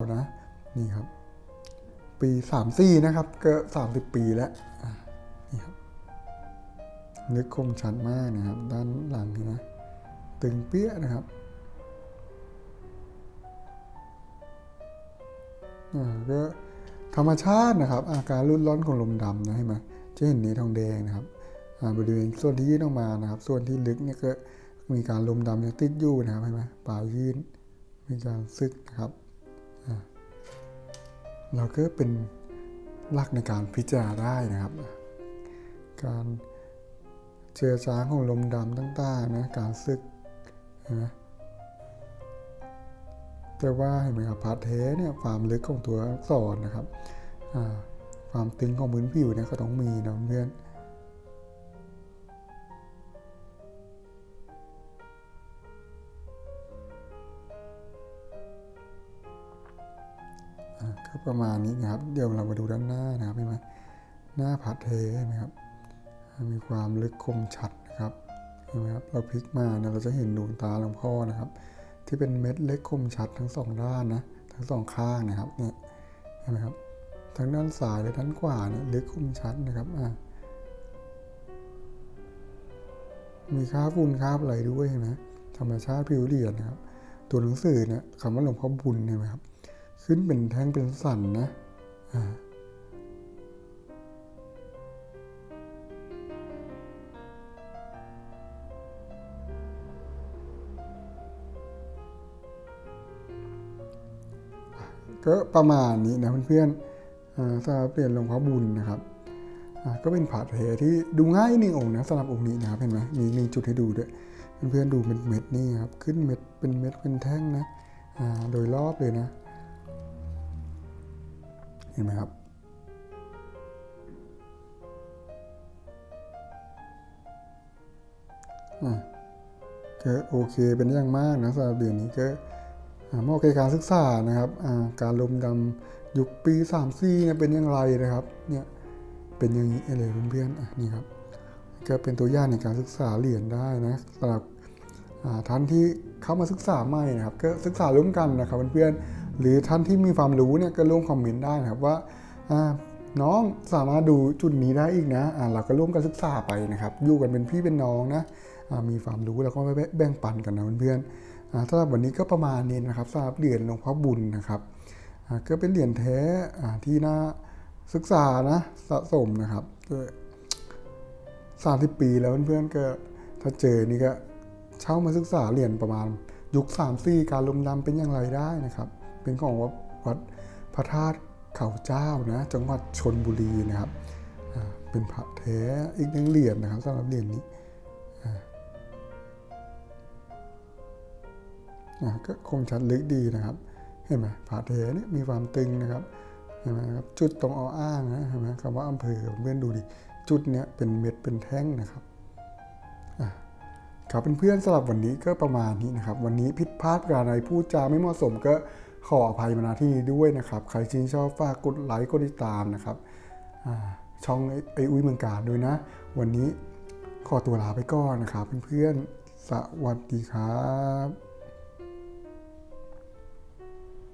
นะนี่ครับ ปีสามสี่นะครับ ก็สามสิบปีแล้วนี่ครับนึกคมชัดมากนะครับ ด้านหลังนไหมตึงเปี้ยนะครับก็ธรรมชาตินะครับ อาการรุ่นร้อนของลมดำนะเห็นไหมจะเห็นนี้ทองแดงนะครับบริเวณส่วนที่ยื่นออกมานะครับ ส่วนที่ลึกเนี่ยก็มีการลมดำยังติดอยู่นะครับเห็นไหมปลายยื่นมีการซึกนะครับ เราก็เป็นหลักในการพิจารณาได้นะครับ การเจือจางของลมดำต่างๆนะการซึกนไหมแต่ว่าเห็นไหมครับพาร์ทเทเนี่ยความลึกของตัวอักษรนะครับความตึงของพื้นผิวเนี่ยก็ต้องมีนะเพื่อน ก็ประมาณนี้นะครับ เดี๋ยวเรามาดูด้านหน้านะครับเห็นไหมหน้าผัดเทเห็นไหมครับ มีความลึกคมชัดนะครับเห็นไหมครับเราพลิกมาเนี่ยเราจะเห็นดวงตาหลวงพ่อนะครับ ที่เป็นเม็ดเล็กคมชัดทั้งสองด้านนะทั้งสองข้างนะครับเนี่ยเห็นไหมครับทั้งด้านซ้ายและด้านขวาเนี่ยลึกคมชัดนะครับอะมีค่าบฝุ่นค่าบอะไรด้วยเห็นไหมธรรมชาติผิวเหรียญนะครับ ตัวหนังสือเนี่ยคำว่าหลวงพ่อบุญเห็นไหมครับ ขึ้นเป็นแท่งเป็นสันนะอ่าก็ประมาณนี้นะเพื่อนๆอ่าสำหรับเหรียญหลวงพ่อบุญนะครับอ่าก็เป็นผาเทที่ดูง่ายหนึ่งองค์นะสำหรับองค์นี้นะครับเห็นไหมมีหนึ่งจุดให้ดูด้วยเพื่อนๆดูเป็นเม็ดนี่ครับขึ้นเม็ดเป็นเม็ดเป็นแท่งนะอ่าโดยรอบเลยนะ ห็นไหมครับอะก็โอเคเป็นอย่างมากนะสำหรับเดือนนี้ก็อ่าเหมาะกับการศึกษานะครับการลมดำยุคปี3ามสี่เนี่ยเป็นอย่างไรนะครับเนี่ยเป็นอย่างนี้เลยเพื่อนๆนี่ครับก็เป็นตัวอย่างในการศึกษาเหรียญได้นะสำหรับอาท่านที่เข้ามาศึกษาใหม่นะครับ ก็ศึกษาร่วมกันนะครับเพื่อนๆ หรือท่านที่มีความรู้เนี่ยก็ร่วมคอมเมนต์ได้นะครับว่าน้องสามารถดูจุดนี้ได้อีกนะอ่าเราก็ร่วมกันศึกษาไปนะครับอยู่กันเป็นพี่เป็นน้องนะมีความรู้แล้วก็แบ่งปันกันนะเพื่อนๆสำหรับวันนี้ก็ประมาณนี้นะครับสำหรับเหรียญหลวงพ่อบุญนะครับก็เป็นเหรียญแท้ที่น่าศึกษานะสะสมนะครับก็สามสิบปีแล้วเพื่อนๆก็ถ้าเจอนี่ก็เช่ามาศึกษาเหรียนประมาณยุคสามสี่การลมดำเป็นอย่างไรได้นะครับ เป็นของวัดวัดพระธาตุเขาเจ้านะจังหวัดชนบุรีนะครับเป็นพระแท้อีกหนึ่งเหรียญนะครับสำหรับเหรียญนี้ก็คมชัดลึกดีนะครับเห็นไหมผาเทเนี่ยมีความตึงนะครับเห็นไหมครับจุดตรงออ้างนะเห็นไหมคำว่าอำเภอเพื่อนดูดิจุดเนี้ยเป็นเม็ดเป็นแท่งนะครับอะครับเพื่อนๆสำหรับวันนี้ก็ประมาณนี้นะครับ วันนี้ผิดพลาดการอะไรพูดจาไม่เหมาะสมก็ ขออภัยมาณที่นี้ด้วยนะครับ ใครชื่นชอบฝากกดไลค์กดติดตามนะครับช่องไออุ้ยเมืองการด้วยนะ วันนี้ขอตัวลาไปก่อนนะครับเพื่อนๆสวัสดีครับ